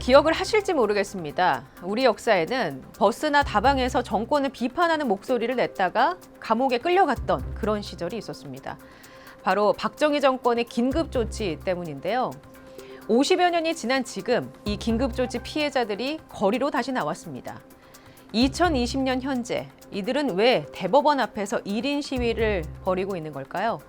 기억을 하실지 모르겠습니다. 우리 역사에는 버스나 다방에서 정권을 비판하는 목소리를 냈다가 감옥에 끌려갔던 그런 시절이 있었습니다. 바로 박정희 정권의 긴급 조치 때문인데요. 50여 년이 지난 지금 이 긴급 조치 피해자들이 거리로 다시 나왔습니다. 2020년 현재 이들은 왜 대법원 앞에서 1인 시위를 벌이고 있는 걸까요?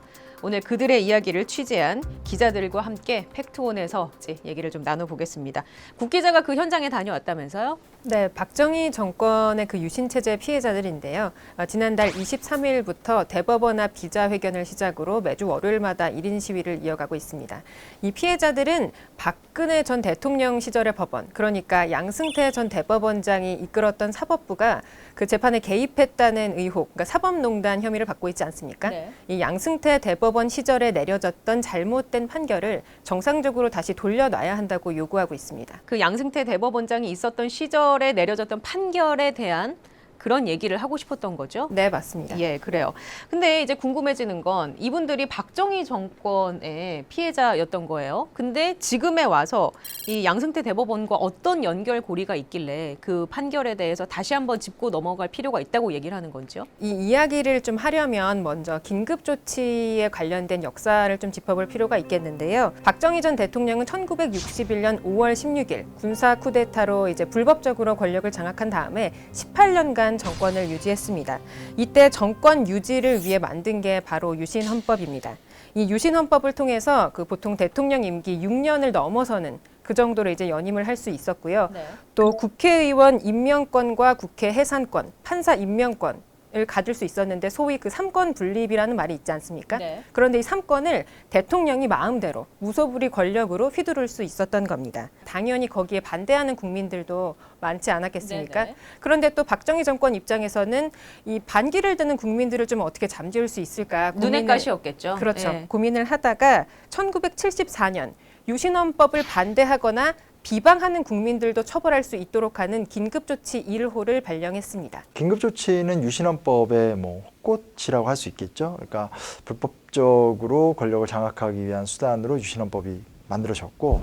오늘 그들의 이야기를 취재한 기자들과 함께 팩트원에서 이제 얘기를 좀 나눠보겠습니다. 국 기자가 그 현장에 다녀왔다면서요? 네, 박정희 정권의 그 유신 체제 피해자들인데요. 어, 지난달 23일부터 대법원 앞 기자회견을 시작으로 매주 월요일마다 1인 시위를 이어가고 있습니다. 이 피해자들은 박근혜 전 대통령 시절의 법원, 그러니까 양승태 전 대법원장이 이끌었던 사법부가 그 재판에 개입했다는 의혹, 그러니까 사법농단 혐의를 받고 있지 않습니까? 네. 이 양승태 대법원 시절에 내려졌던 잘못된 판결을 정상적으로 다시 돌려놔야 한다고 요구하고 있습니다. 그 양승태 대법원장이 있었던 시절에 내려졌던 판결에 대한 그런 얘기를 하고 싶었던 거죠? 네, 맞습니다. 예, 그래요. 근데 이제 궁금해지는 건 이분들이 박정희 정권의 피해자였던 거예요. 근데 지금에 와서 이 양승태 대법원과 어떤 연결고리가 있길래 그 판결에 대해서 다시 한번 짚고 넘어갈 필요가 있다고 얘기를 하는 건지요? 이 이야기를 좀 하려면 먼저 긴급 조치에 관련된 역사를 좀 짚어볼 필요가 있겠는데요. 박정희 전 대통령은 1961년 5월 16일 군사 쿠데타로 이제 불법적으로 권력을 장악한 다음에 18년간 정권을 유지했습니다. 이때 정권 유지를 위해 만든 게 바로 유신 헌법입니다. 이 유신 헌법을 통해서 그 보통 대통령 임기 6년을 넘어서는 그 정도로 이제 연임을 할 수 있었고요. 네. 또 국회의원 임명권과 국회 해산권, 판사 임명권 을 가질 수 있었는데 소위 그 삼권 분립이라는 말이 있지 않습니까? 네. 그런데 이 삼권을 대통령이 마음대로 무소불위 권력으로 휘두를 수 있었던 겁니다. 당연히 거기에 반대하는 국민들도 많지 않았겠습니까? 네네. 그런데 또 박정희 정권 입장에서는 이 반기를 드는 국민들을 좀 어떻게 잠재울 수 있을까 눈의 고민을- 가시였겠죠. 그렇죠. 예. 고민을 하다가 1974년 유신헌법을 반대하거나 비방하는 국민들도 처벌할 수 있도록 하는 긴급조치 1호를 발령했습니다. 긴급조치는 유신헌법의 뭐 꽃이라고 할 수 있겠죠. 그러니까 불법적으로 권력을 장악하기 위한 수단으로 유신헌법이 만들어졌고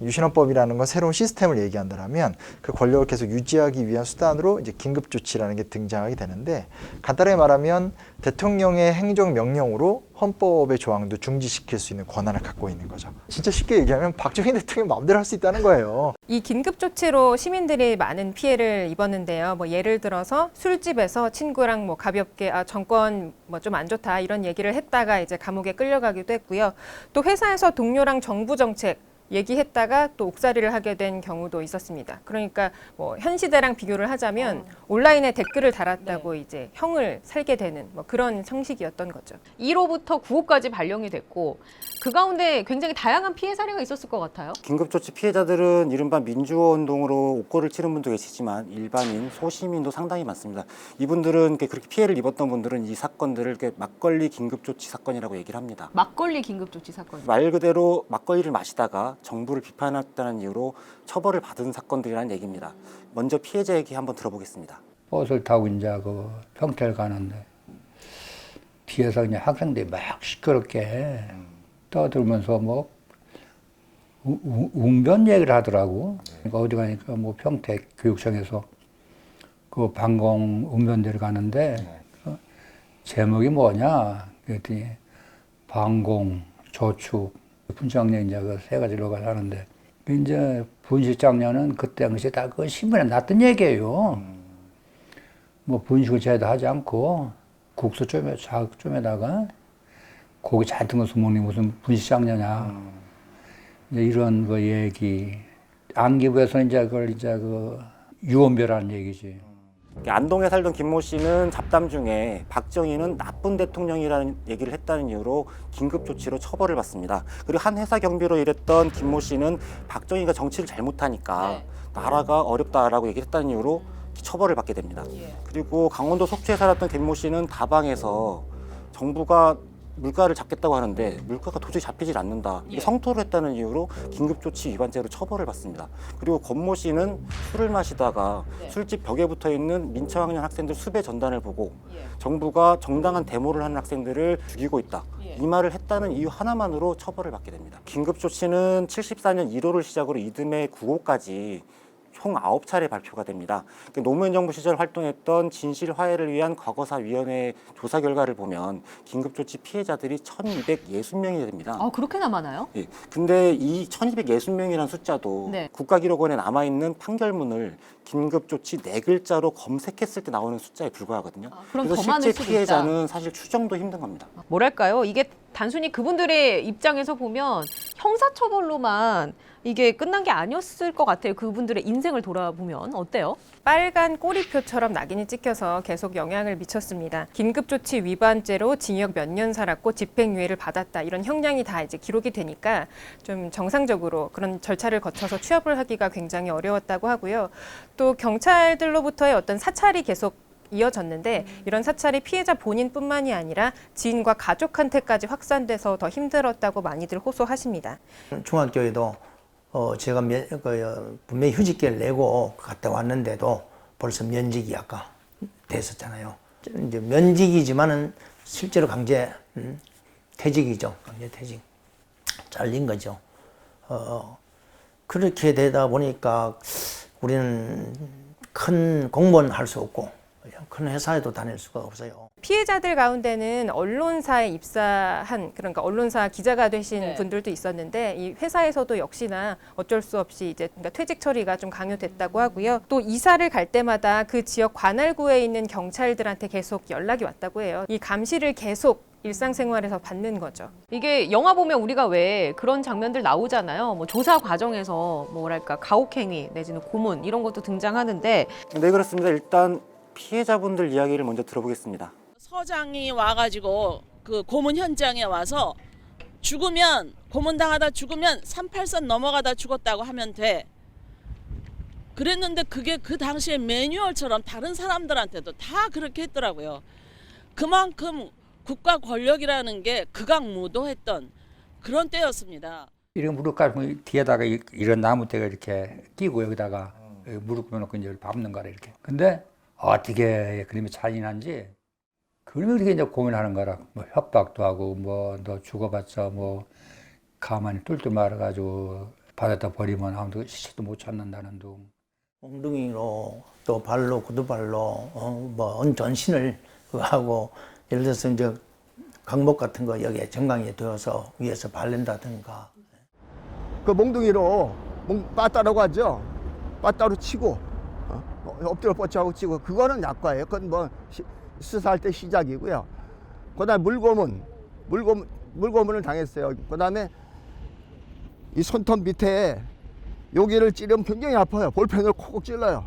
유신헌법이라는 건 새로운 시스템을 얘기한다면 그 권력을 계속 유지하기 위한 수단으로 이제 긴급조치라는 게 등장하게 되는데 간단하게 말하면 대통령의 행정명령으로 헌법의 조항도 중지시킬 수 있는 권한을 갖고 있는 거죠. 진짜 쉽게 얘기하면 박정희 대통령 마음대로 할 수 있다는 거예요. 이 긴급 조치로 시민들이 많은 피해를 입었는데요. 뭐 예를 들어서 술집에서 친구랑 뭐 가볍게 아 정권 뭐 좀 안 좋다 이런 얘기를 했다가 이제 감옥에 끌려가기도 했고요. 또 회사에서 동료랑 정부 정책 얘기했다가 또 옥살이를 하게 된 경우도 있었습니다. 그러니까 뭐 현 시대랑 비교를 하자면 온라인에 댓글을 달았다고 이제 형을 살게 되는 뭐 그런 형식이었던 거죠. 1호부터 9호까지 발령이 됐고 그 가운데 굉장히 다양한 피해 사례가 있었을 것 같아요. 긴급조치 피해자들은 이른바 민주화 운동으로 옥고를 치른 분도 계시지만 일반인, 소시민도 상당히 많습니다. 이분들은 그렇게 피해를 입었던 분들은 이 사건들을 이렇게 막걸리 긴급조치 사건이라고 얘기를 합니다. 막걸리 긴급조치 사건. 말 그대로 막걸리를 마시다가 정부를 비판했다는 이유로 처벌을 받은 사건들이라는 얘기입니다. 먼저 피해자 얘기 한번 들어보겠습니다. 버스를 타고 이제 그 평택 가는데 뒤에서 그냥 학생들이 막 시끄럽게 떠들면서 뭐 웅변 얘기를 하더라고. 그러니까 어디 가니까 뭐 평택 교육청에서 그 방공 웅변대를 가는데 어, 제목이 뭐냐 그랬더니 방공 조축 분장년 이제 그세 가지로 가는데 이제 분식 장년은 그때 당시 다 그 신문에 났던 얘기예요. 뭐 분식을 제대로 하지 않고 국수 좀에 작 좀에다가 고기 잔뜩 넣어서 먹는 게 무슨 분식장녀냐 이제 이런 거 얘기 안기부에서 이제 그걸 이제 그 유언별하는 얘기지. 안동에 살던 김모 씨는 잡담 중에 박정희는 나쁜 대통령이라는 얘기를 했다는 이유로 긴급 조치로 처벌을 받습니다. 그리고 한 회사 경비로 일했던 김모 씨는 박정희가 정치를 잘못하니까 네. 나라가 어렵다라고 얘기를 했다는 이유로 처벌을 받게 됩니다. 그리고 강원도 속초에 살았던 김모 씨는 다방에서 정부가 물가를 잡겠다고 하는데 물가가 도저히 잡히질 않는다. 이 성토를 했다는 이유로 긴급조치 위반죄로 처벌을 받습니다. 그리고 권모 씨는 술을 마시다가 술집 벽에 붙어 있는 민청학년 학생들 수배 전단을 보고 정부가 정당한 데모를 하는 학생들을 죽이고 있다. 이 말을 했다는 이유 하나만으로 처벌을 받게 됩니다. 긴급조치는 74년 1호를 시작으로 이듬해 9호까지 총 9차례 발표가 됩니다. 그 노무현 정부 시절 활동했던 진실 화해를 위한 과거사 위원회 조사 결과를 보면 긴급조치 피해자들이 1,260명이 됩니다. 아 그렇게나 많아요? 예. 근데 이 1260명이라는 숫자도 네. 국가기록원에 남아있는 판결문을 긴급조치 네 글자로 검색했을 때 나오는 숫자에 불과하거든요. 아, 그럼 그래서 더 많을 실제 수도 피해자는 사실 추정도 힘든 겁니다. 뭐랄까요? 이게 단순히 그분들의 입장에서 보면 형사처벌로만 이게 끝난 게 아니었을 것 같아요. 그분들의 인생을 돌아보면 어때요? 빨간 꼬리표처럼 낙인이 찍혀서 계속 영향을 미쳤습니다. 긴급조치 위반죄로 징역 몇 년 살았고 집행유예를 받았다 이런 형량이 다 이제 기록이 되니까 좀 정상적으로 그런 절차를 거쳐서 취업을 하기가 굉장히 어려웠다고 하고요. 또 경찰들로부터의 어떤 사찰이 계속 이어졌는데 이런 사찰이 피해자 본인뿐만이 아니라 지인과 가족한테까지 확산돼서 더 힘들었다고 많이들 호소하십니다. 중학교에도 어 제가 면, 그, 어, 분명히 휴직계를 내고 갔다 왔는데도 벌써 면직이 아까 됐었잖아요. 이제 면직이지만은 실제로 강제 음, 퇴직이죠. 강제 퇴직. 잘린 거죠. 어, 그렇게 되다 보니까 우리는 큰 공무원 할 수 없고 큰 회사에도 다닐 수가 없어요. 피해자들 가운데는 언론사에 입사한 그러니까 언론사 기자가 되신 네. 분들도 있었는데 이 회사에서도 역시나 어쩔 수 없이 이제 그러니까 퇴직 처리가 좀 강요됐다고 하고요. 또 이사를 갈 때마다 그 지역 관할구에 있는 경찰들한테 계속 연락이 왔다고 해요. 이 감시를 계속 일상생활에서 받는 거죠. 이게 영화 보면 우리가 왜 그런 장면들 나오잖아요. 뭐 조사 과정에서 뭐랄까 가혹행위 내지는 고문 이런 것도 등장하는데 네 그렇습니다. 일단 피해자분들 이야기를 먼저 들어보겠습니다. 서장이 와가지고 그 고문 현장에 와서 죽으면 고문당하다 죽으면 38선 넘어가다 죽었다고 하면 돼. 그랬는데 그게 그 당시에 매뉴얼처럼 다른 사람들한테도 다 그렇게 했더라고요. 그만큼 국가 권력이라는 게 극악무도했던 그런 때였습니다. 이런 무릎 꿇으면 뒤에다가 이- 이런 나무 대가 이렇게 끼고 여기다가 여기 무릎 꿇어놓고 이제 밟는 거라 이렇게. 근데 어떻게 그림이 잔인한지 그림이 그렇게 이제 고민하는 거라. 뭐 협박도 하고 뭐 너 죽어봤자 뭐 가만히 뚫뚫 말아가지고 바다다 버리면 아무도 시체도 못 찾는다는 둥. 엉덩이로 또 발로 구두발로 어, 뭐 전신을 그거 하고 예를 들어서 이제 강목 같은 거 여기에 정강이에 두어서 위에서 바른다든가 그 몽둥이로 몽, 빠따라고 하죠. 빠따로 치고 어? 엎드려 뻗쳐하고 치고 그거는 약과예요. 그건 뭐 시- 수사할 때 시작이고요. 그다음에 물고문, 물고문, 물고문을 당했어요. 그다음에 이 손톱 밑에 여기를 찌르면 굉장히 아파요. 볼펜으로 콕콕 찔러요.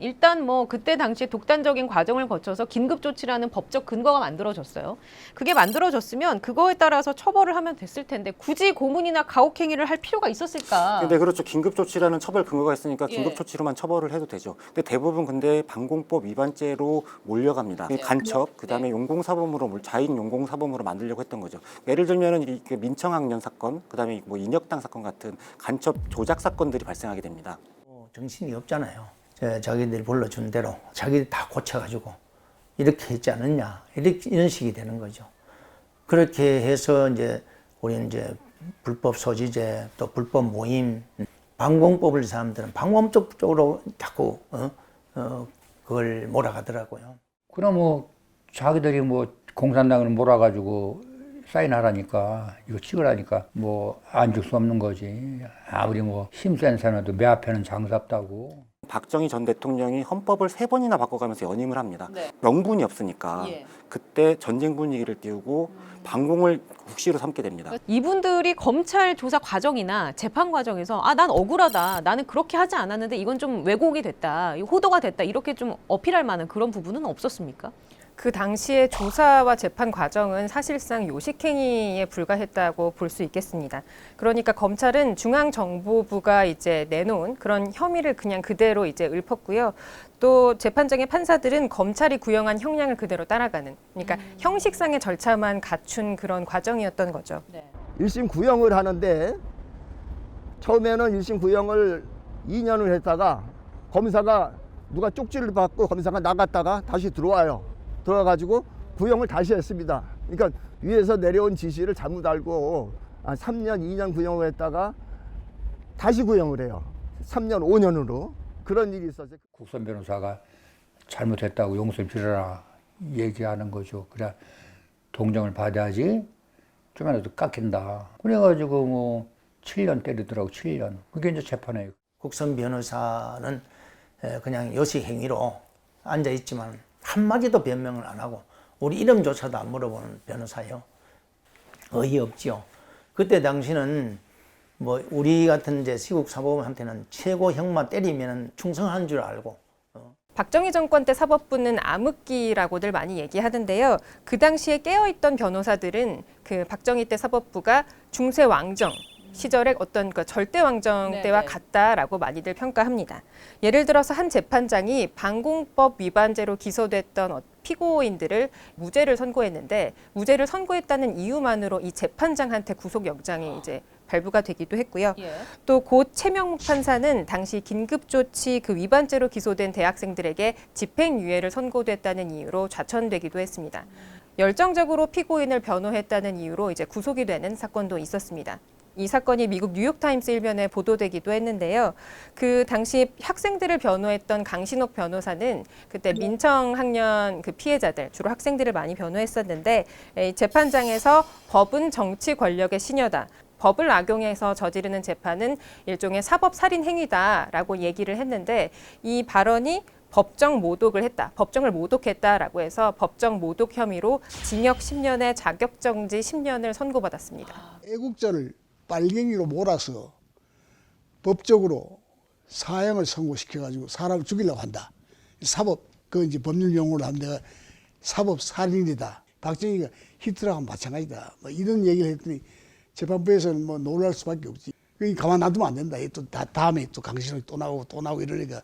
일단 뭐 그때 당시에 독단적인 과정을 거쳐서 긴급 조치라는 법적 근거가 만들어졌어요. 그게 만들어졌으면 그거에 따라서 처벌을 하면 됐을 텐데 굳이 고문이나 가혹행위를 할 필요가 있었을까? 근데 그렇죠. 긴급 조치라는 처벌 근거가 있으니까 예. 긴급조치로만 처벌을 해도 되죠. 근데 대부분 근데 방공법 위반죄로 몰려갑니다. 네. 간첩, 그다음에 용공사범으로 몰- 자인 용공사범으로 만들려고 했던 거죠. 예를 들면은 이그 민청학년 사건, 그다음에 뭐 인혁당 사건 같은 간첩 조작 사건들이 발생하게 됩니다. 어, 정신이 없잖아요. 저, 자기들이 불러준 대로 자기들이 다 고쳐가지고 이렇게 했지 않느냐 이렇게 이런 식이 되는 거죠. 그렇게 해서 이제 우리는 이제 불법 소지죄 또 불법 모임 방공법을 사람들은 방공법 쪽으로 자꾸 어? 어, 그걸 몰아가더라고요. 그럼 뭐 자기들이 뭐 공산당을 몰아가지고 사인하라니까 이거 찍으라니까 뭐 안 줄 수 없는 거지 아무리 뭐 힘센 사람도 매 앞에는 장사 없다고 박정희 전 대통령이 헌법을 세 번이나 바꿔가면서 연임을 합니다. 네. 명분이 없으니까 예. 그때 전쟁 분위기를 띄우고 방공을 국시로 삼게 됩니다. 이분들이 검찰 조사 과정이나 재판 과정에서 아 난 억울하다 나는 그렇게 하지 않았는데 이건 좀 왜곡이 됐다 이 호도가 됐다 이렇게 좀 어필할 만한 그런 부분은 없었습니까? 그 당시의 조사와 재판 과정은 사실상 요식행위에 불과했다고 볼 수 있겠습니다. 그러니까 검찰은 중앙정보부가 이제 내놓은 그런 혐의를 그냥 그대로 이제 읊었고요. 또 재판장의 판사들은 검찰이 구형한 형량을 그대로 따라가는, 그러니까 형식상의 절차만 갖춘 그런 과정이었던 거죠. 일심 구형을 하는데 처음에는 일심 구형을 2년을 했다가 검사가 누가 쪽지를 받고 검사가 나갔다가 다시 들어와요. 들어와가지고 구형을 다시 했습니다. 그러니까 위에서 내려온 지시를 잘못 알고 아, 3년, 2년 구형을 했다가 다시 구형을 해요. 3년, 5년으로 그런 일이 있었어요. 국선 변호사가 잘못했다고 용서를 빌어라 얘기하는 거죠. 그래 동정을 받아야지 좀이라도 깎인다. 그래가지고 뭐 7년 때리더라고 7년. 그게 이제 재판에 국선 변호사는 에, 그냥 요식 행위로 앉아 있지만 한마디도 변명을 안 하고 우리 이름조차도 안 물어보는 변호사요. 어이없지요. 그때 당시는 뭐 우리 같은 이제 시국 사법한테는 최고 형만 때리면 충성한 줄 알고 박정희 정권 때 사법부는 암흑기라고들 많이 얘기하던데요. 그 당시에 깨어있던 변호사들은 그 박정희 때 사법부가 중세 왕정 시절의 어떤 그 절대 왕정 네, 때와 네. 같다라고 많이들 평가합니다. 예를 들어서 한 재판장이 방공법 위반죄로 기소됐던 어- 피고인들을 무죄를 선고했는데 무죄를 선고했다는 이유만으로 이 재판장한테 구속영장이 이제 발부가 되기도 했고요. 예. 또고 최명목 판사는 당시 긴급조치 그 위반죄로 기소된 대학생들에게 집행유예를 선고됐다는 이유로 좌천되기도 했습니다. 열정적으로 피고인을 변호했다는 이유로 이제 구속이 되는 사건도 있었습니다. 이 사건이 미국 뉴욕타임스 일면에 보도되기도 했는데요. 그 당시 학생들을 변호했던 강신옥 변호사는 그때 민청 학년 그 피해자들 주로 학생들을 많이 변호했었는데 이 재판장에서 법은 정치 권력의 시녀다. 법을 악용해서 저지르는 재판은 일종의 사법 살인 행위다라고 얘기를 했는데 이 발언이 법정 모독을 했다. 법정을 모독했다라고 해서 법정 모독 혐의로 징역 10년에 자격정지 10년을 선고받았습니다. 애국자를 빨갱이로 몰아서 법적으로 사형을 선고시켜가지고 사람을 죽이려고 한다. 사법, 그 이제 법률 용어로 내가 사법 살인이다. 박정희가 히트라하고 마찬가지다. 뭐 이런 얘기를 했더니 재판부에서는 뭐 놀랄 수밖에 없지. 그 가만 놔두면 안 된다. 또 다, 다음에 또 강신호이 또 나오고 또 나오고 이러니까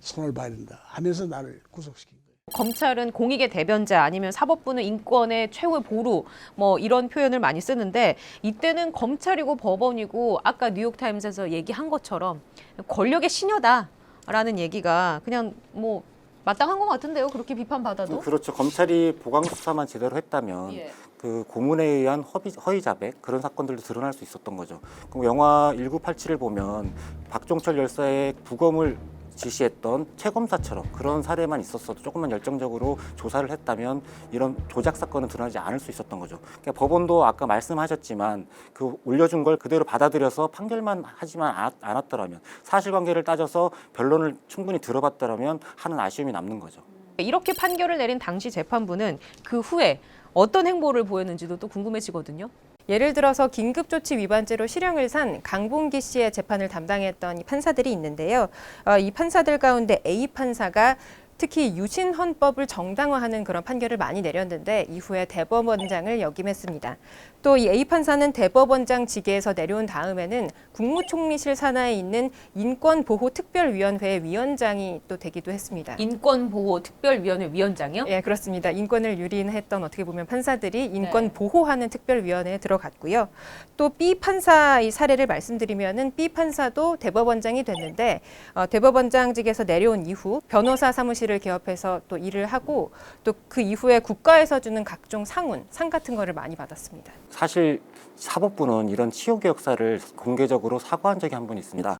손을 봐야 된다. 하면서 나를 거예요. 검찰은 공익의 대변자 아니면 사법부는 인권의 최후의 보루 뭐 이런 표현을 많이 쓰는데 이때는 검찰이고 법원이고 아까 뉴욕타임스에서 얘기한 것처럼 권력의 시녀다라는 얘기가 그냥 뭐 마땅한 것 같은데요. 그렇게 비판받아도. 그렇죠. 검찰이 보강 수사만 제대로 했다면 예. 그 고문에 의한 허위, 허위 자백 그런 사건들도 드러날 수 있었던 거죠. 그럼 영화 1987을 보면 박종철 열사의 부검을 지시했던 최 검사처럼 그런 사례만 있었어도 조금만 열정적으로 조사를 했다면 이런 조작 사건은 드러나지 않을 수 있었던 거죠. 그러니까 법원도 아까 말씀하셨지만 그 올려준 걸 그대로 받아들여서 판결만 하지만 않았- 않았더라면 사실관계를 따져서 변론을 충분히 들어봤더라면 하는 아쉬움이 남는 거죠. 이렇게 판결을 내린 당시 재판부는 그 후에 어떤 행보를 보였는지도 또 궁금해지거든요. 예를 들어서 긴급조치 위반죄로 실형을 산 강봉기 씨의 재판을 담당했던 이 판사들이 있는데요. 어, 이 판사들 가운데 A 판사가 특히 유신 헌법을 정당화하는 그런 판결을 많이 내렸는데 이후에 대법원장을 역임했습니다. 또 이 A 판사는 대법원장 직에서 내려온 다음에는 국무총리실 산하에 있는 인권보호특별위원회 위원장이 또 되기도 했습니다. 인권보호특별위원회 위원장이요? 예, 그렇습니다. 인권을 유린했던 어떻게 보면 판사들이 인권 보호하는 특별위원회에 들어갔고요. 또 B 판사의 사례를 말씀드리면은 B 판사도 대법원장이 됐는데 어, 대법원장직에서 내려온 이후 변호사 사무실 을 개업해서 또 일을 하고 또 그 이후에 국가에서 주는 각종 상훈, 상 같은 거를 많이 받았습니다. 사실 사법부는 이런 치욕의 역사를 공개적으로 사과한 적이 한 번 있습니다.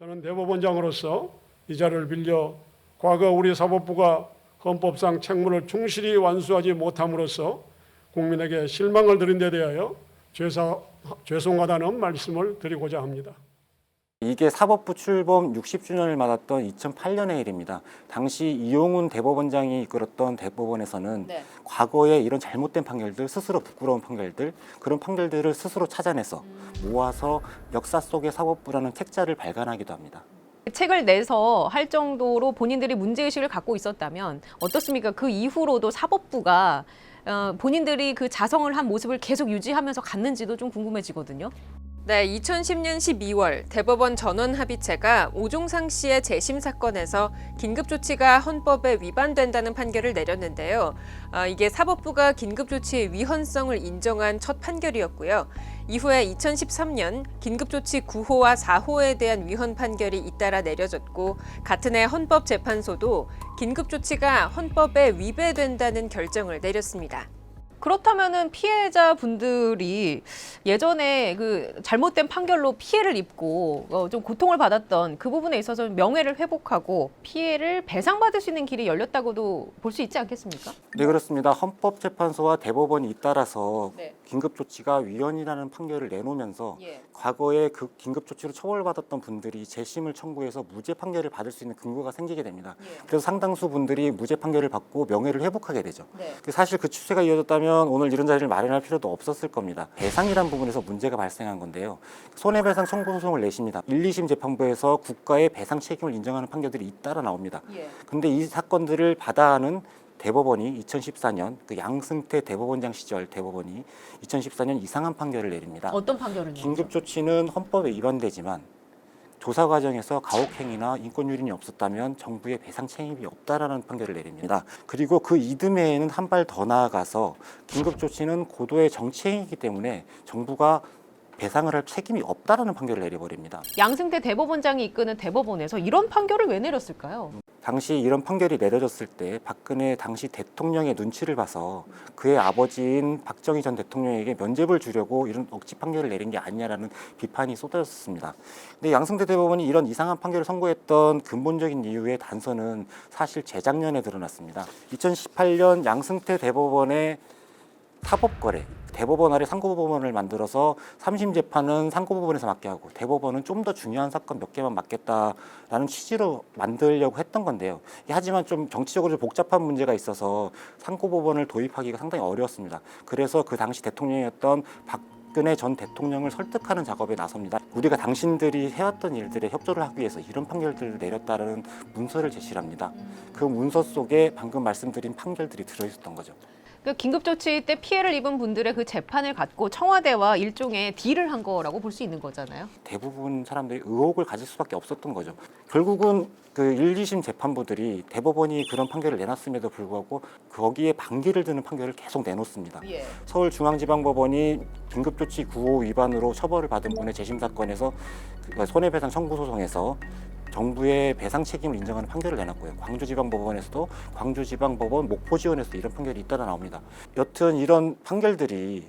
저는 대법원장으로서 이 자리를 빌려 과거 우리 사법부가 헌법상 책무를 충실히 완수하지 못함으로써 국민에게 실망을 드린 데 대하여 죄사, 죄송하다는 말씀을 드리고자 합니다. 이게 사법부 출범 60주년을 맞았던 2008년의 일입니다. 당시 이용훈 대법원장이 이끌었던 대법원에서는 네. 과거에 이런 잘못된 판결들, 스스로 부끄러운 판결들, 그런 판결들을 스스로 찾아내서 모아서 역사 속의 사법부라는 책자를 발간하기도 합니다. 책을 내서 할 정도로 본인들이 문제의식을 갖고 있었다면 어떻습니까? 그 이후로도 사법부가 어, 본인들이 그 자성을 한 모습을 계속 유지하면서 갔는지도 좀 궁금해지거든요. 네, 2010년 12월 대법원 전원 합의체가 오종상 씨의 재심 사건에서 긴급 조치가 헌법에 위반된다는 판결을 내렸는데요. 아, 이게 사법부가 긴급 조치의 위헌성을 인정한 첫 판결이었고요. 이후에 2013년 긴급 조치 9호와 4호에 대한 위헌 판결이 잇따라 내려졌고 같은 해 헌법재판소도 긴급 조치가 헌법에 위배된다는 결정을 내렸습니다. 그렇다면은 피해자 분들이 예전에 그 잘못된 판결로 피해를 입고 어, 좀 고통을 받았던 그 부분에 있어서 명예를 회복하고 피해를 배상받을 수 있는 길이 열렸다고도 볼 수 있지 않겠습니까? 네 그렇습니다. 헌법재판소와 대법원이 잇따라서 네. 긴급조치가 위헌이라는 판결을 내놓으면서 예. 과거에 그 긴급조치로 처벌받았던 분들이 재심을 청구해서 무죄 판결을 받을 수 있는 근거가 생기게 됩니다. 그래서 상당수 분들이 무죄 판결을 받고 명예를 회복하게 되죠. 네. 그 사실 그 추세가 이어졌다면 오늘 이런 자리를 마련할 필요도 없었을 겁니다. 배상이란 부분에서 문제가 발생한 건데요. 손해배상 청구 소송을 내십니다. 1, 2심 재판부에서 국가의 배상 책임을 인정하는 판결들이 잇따라 나옵니다. 예. 근데 이 사건들을 받아하는 대법원이 2014년 그 양승태 대법원장 시절 대법원이 2014년 이상한 판결을 내립니다. 어떤 판결을 긴급 조치는 헌법에 위반되지만 조사 과정에서 가혹행위나 인권 유린이 없었다면 정부의 배상 책임이 없다라는 판결을 내립니다. 그리고 그 이듬해에는 한 발 더 나아가서 긴급 조치는 고도의 정치행위이기 때문에 정부가 배상을 할 책임이 없다라는 판결을 내려버립니다. 양승태 대법원장이 이끄는 대법원에서 이런 판결을 왜 내렸을까요? 당시 이런 판결이 내려졌을 때 박근혜 당시 대통령의 눈치를 봐서 그의 아버지인 박정희 전 대통령에게 면죄부를 주려고 이런 억지 판결을 내린 게 아니냐라는 비판이 쏟아졌습니다. 근데 양승태 대법원이 이런 이상한 판결을 선고했던 근본적인 이유의 단서는 사실 재작년에 드러났습니다. 2018년 양승태 대법원의 사법거래 대법원 아래 상고법원을 만들어서 삼심 재판은 상고법원에서 맡게 하고 대법원은 좀 더 중요한 사건 몇 개만 맡겠다라는 취지로 만들려고 했던 건데요. 하지만 좀 정치적으로 좀 복잡한 문제가 있어서 상고법원을 도입하기가 상당히 어려웠습니다. 그래서 그 당시 대통령이었던 박근혜 전 대통령을 설득하는 작업에 나섭니다. 우리가 당신들이 해왔던 일들에 협조를 하기 위해서 이런 판결들을 내렸다는 문서를 제시합니다. 그 문서 속에 방금 말씀드린 판결들이 들어있었던 거죠. 그 긴급조치 때 피해를 입은 분들의 그 재판을 갖고 청와대와 일종의 딜을 한 거라고 볼 수 있는 거잖아요. 대부분 사람들이 의혹을 가질 수밖에 없었던 거죠. 결국은 그 1, 2심 재판부들이 대법원이 그런 판결을 내놨음에도 불구하고 거기에 반기를 드는 판결을 계속 내놓습니다. 예. 서울중앙지방법원이 긴급조치 9호 위반으로 처벌을 받은 분의 재심 사건에서 그 손해배상 청구 소송에서 정부의 배상 책임을 인정하는 판결을 내놨고요. 광주지방법원에서도 광주지방법원 목포지원에서 이런 판결이 잇따라 나옵니다. 여튼 이런 판결들이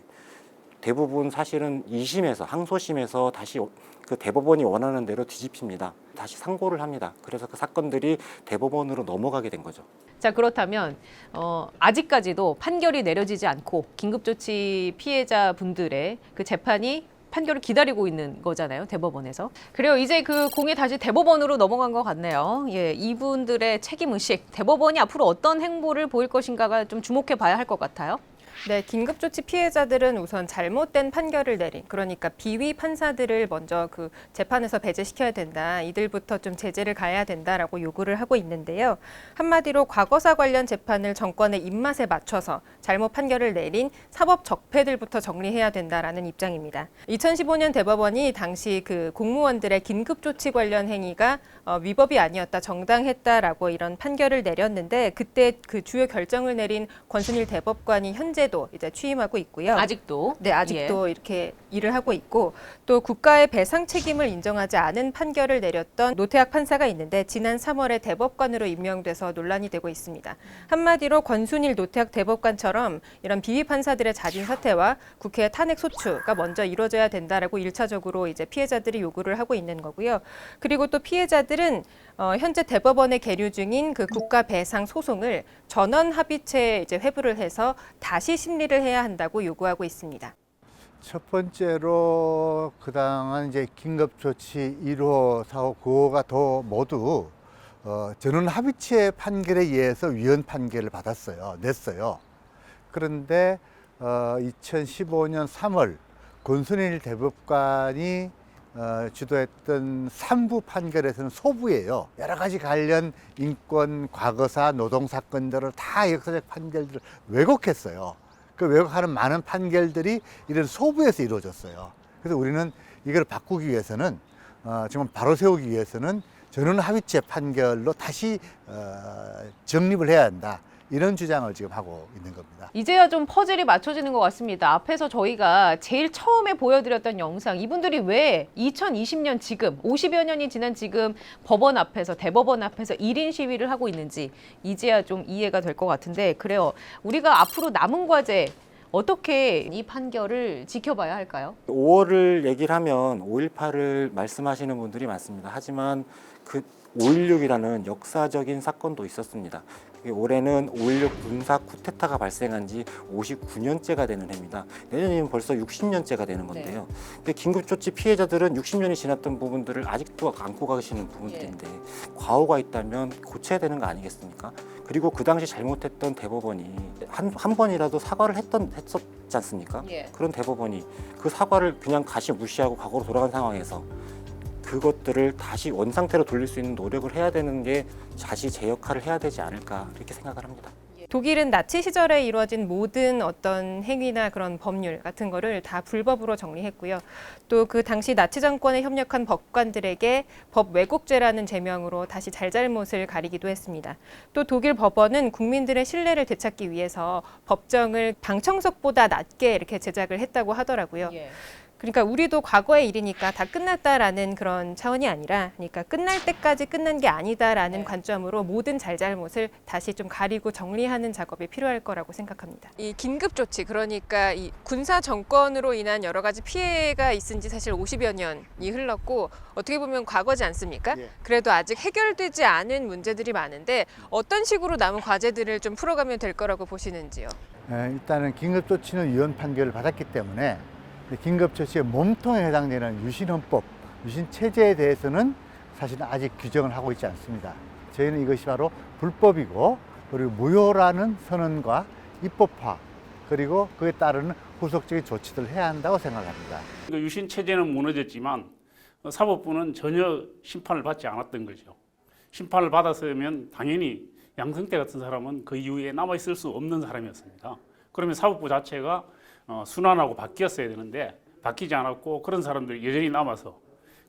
대부분 사실은 2심에서 항소심에서 다시 그 대법원이 원하는 대로 뒤집힙니다. 다시 상고를 합니다. 그래서 그 사건들이 대법원으로 넘어가게 된 거죠. 자 그렇다면 어, 아직까지도 판결이 내려지지 않고 긴급조치 피해자 분들의 그 재판이 판결을 기다리고 있는 거잖아요 대법원에서. 그래요. 이제 그 공이 다시 대법원으로 넘어간 것 같네요. 예 이분들의 책임 의식. 대법원이 앞으로 어떤 행보를 보일 것인가가 좀 주목해 봐야 할 것 같아요 네, 긴급조치 피해자들은 우선 잘못된 판결을 내린 그러니까 비위 판사들을 먼저 그 재판에서 배제시켜야 된다. 이들부터 좀 제재를 가해야 된다라고 요구를 하고 있는데요. 한마디로 과거사 관련 재판을 정권의 입맛에 맞춰서 잘못 판결을 내린 사법 적폐들부터 정리해야 된다라는 입장입니다. 2015년 대법원이 당시 그 공무원들의 긴급조치 관련 행위가 어, 위법이 아니었다, 정당했다라고 이런 판결을 내렸는데 그때 그 주요 결정을 내린 권순일 대법관이 현재 도 이제 취임하고 있고요. 아직도 네, 아직도 이렇게 일을 하고 있고 또 국가의 배상 책임을 인정하지 않은 판결을 내렸던 노태학 판사가 있는데 지난 3월에 대법관으로 임명돼서 논란이 되고 있습니다. 한마디로 권순일 노태학 대법관처럼 이런 비위 판사들의 자진 사퇴와 국회 탄핵 소추가 먼저 이루어져야 된다라고 일차적으로 이제 피해자들이 요구를 하고 있는 거고요. 그리고 또 피해자들은 어, 현재 대법원에 계류 중인 그 국가 배상 소송을 전원 합의체에 이제 회부를 해서 다시 심리를 해야 한다고 요구하고 있습니다. 첫 번째로 그 당한 이제 긴급 조치 1호, 4호, 9호가 더 모두 어, 전원 합의체 판결에 의해서 위헌 판결을 받았어요. 냈어요. 그런데 어, 2015년 3월 권순일 대법관이 어, 주도했던 삼부 판결에서는 소부예요. 여러 가지 관련 인권, 과거사, 노동 사건들을 다 역사적 판결들을 왜곡했어요. 그 왜곡하는 많은 판결들이 이런 소부에서 이루어졌어요. 그래서 우리는 이걸 바꾸기 위해서는 어, 정말 바로 세우기 위해서는 전원 합의체 판결로 다시 어, 정립을 해야 한다. 이런 주장을 지금 하고 있는 겁니다. 이제야 좀 퍼즐이 맞춰지는 것 같습니다. 앞에서 저희가 제일 처음에 보여드렸던 영상, 이분들이 왜 2020년 지금, 50여 년이 지난 지금 법원 앞에서, 대법원 앞에서 1인 시위를 하고 있는지 이제야 좀 이해가 될 것 같은데, 그래요. 우리가 앞으로 남은 과제, 어떻게 이 판결을 지켜봐야 할까요? 5월을 얘기를 하면 5.18을 말씀하시는 분들이 많습니다. 하지만 그 5.16이라는 역사적인 사건도 있었습니다. 그게 올해는 5.16 군사 쿠데타가 발생한 지 59년째가 되는 해입니다. 내년이면 벌써 60년째가 되는 건데요. 근데 긴급조치 피해자들은 60년이 지났던 부분들을 아직도 안고 가시는 부분들인데 과오가 있다면 고쳐야 되는 거 아니겠습니까? 그리고 그 당시 잘못했던 대법원이 한, 한 번이라도 사과를 했던 했었지 않습니까? 예. 그런 대법원이 그 사과를 그냥 다시 무시하고 과거로 돌아간 상황에서 그것들을 다시 원상태로 돌릴 수 있는 노력을 해야 되는 게 다시 제 역할을 해야 되지 않을까 이렇게 생각을 합니다. 독일은 나치 시절에 이루어진 모든 어떤 행위나 그런 법률 같은 거를 다 불법으로 정리했고요. 또 그 당시 나치 정권에 협력한 법관들에게 법 왜곡죄라는 제명으로 다시 잘잘못을 가리기도 했습니다. 또 독일 법원은 국민들의 신뢰를 되찾기 위해서 법정을 방청석보다 낮게 이렇게 제작을 했다고 하더라고요. 그러니까 우리도 과거의 일이니까 다 끝났다라는 그런 차원이 아니라, 그러니까 끝날 때까지 끝난 게 아니다라는 관점으로 모든 잘잘못을 다시 좀 가리고 정리하는 작업이 필요할 거라고 생각합니다. 이 긴급 조치, 그러니까 이 군사 정권으로 인한 여러 가지 피해가 있은 지 사실 50여 년이 흘렀고 어떻게 보면 과거지 않습니까? 그래도 아직 해결되지 않은 문제들이 많은데 어떤 식으로 남은 과제들을 좀 풀어가면 될 거라고 보시는지요? 에, 일단은 긴급 조치는 위헌 판결을 받았기 때문에 긴급조치의 몸통에 해당되는 유신헌법, 유신체제에 대해서는 사실은 아직 규정을 하고 있지 않습니다. 저희는 이것이 바로 불법이고 그리고 무효라는 선언과 입법화 그리고 그에 따르는 후속적인 조치들을 해야 한다고 생각합니다. 그 유신 체제는 무너졌지만 사법부는 전혀 심판을 받지 않았던 거죠. 심판을 받았으면 당연히 양승태 같은 사람은 그 이후에 남아 있을 수 없는 사람이었습니다. 그러면 사법부 자체가 어, 순환하고 바뀌었어야 되는데 바뀌지 않았고 그런 사람들이 여전히 남아서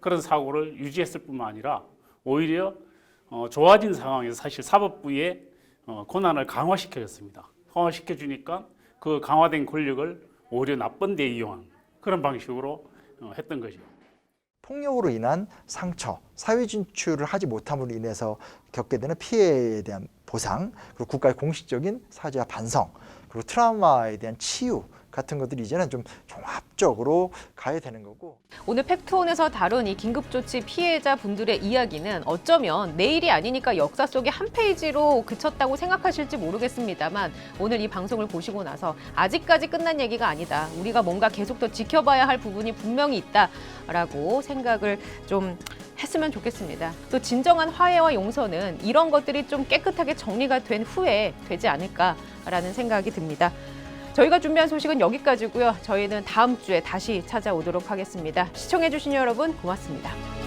그런 사고를 유지했을 뿐만 아니라 오히려 어, 좋아진 상황에서 사실 사법부의 어, 권한을 강화시켜줬습니다. 강화시켜 주니까 그 강화된 권력을 오히려 나쁜 데 이용한 그런 방식으로 어, 했던 거죠. 폭력으로 인한 상처, 사회 진출을 하지 못함으로 인해서 겪게 되는 피해에 대한 보상, 그리고 국가의 공식적인 사죄와 반성, 그리고 트라우마에 대한 치유 같은 것들이 이제는 좀 종합적으로 가야 되는 거고 오늘 팩트온에서 다룬 이 긴급조치 피해자 분들의 이야기는 어쩌면 내일이 아니니까 역사 속의 한 페이지로 그쳤다고 생각하실지 모르겠습니다만 오늘 이 방송을 보시고 나서 아직까지 끝난 얘기가 아니다. 우리가 뭔가 계속 더 지켜봐야 할 부분이 분명히 있다라고 생각을 좀 했으면 좋겠습니다. 또 진정한 화해와 용서는 이런 것들이 좀 깨끗하게 정리가 된 후에 되지 않을까라는 생각이 듭니다. 저희가 준비한 소식은 여기까지고요. 저희는 다음 주에 다시 찾아오도록 하겠습니다. 시청해주신 여러분 고맙습니다.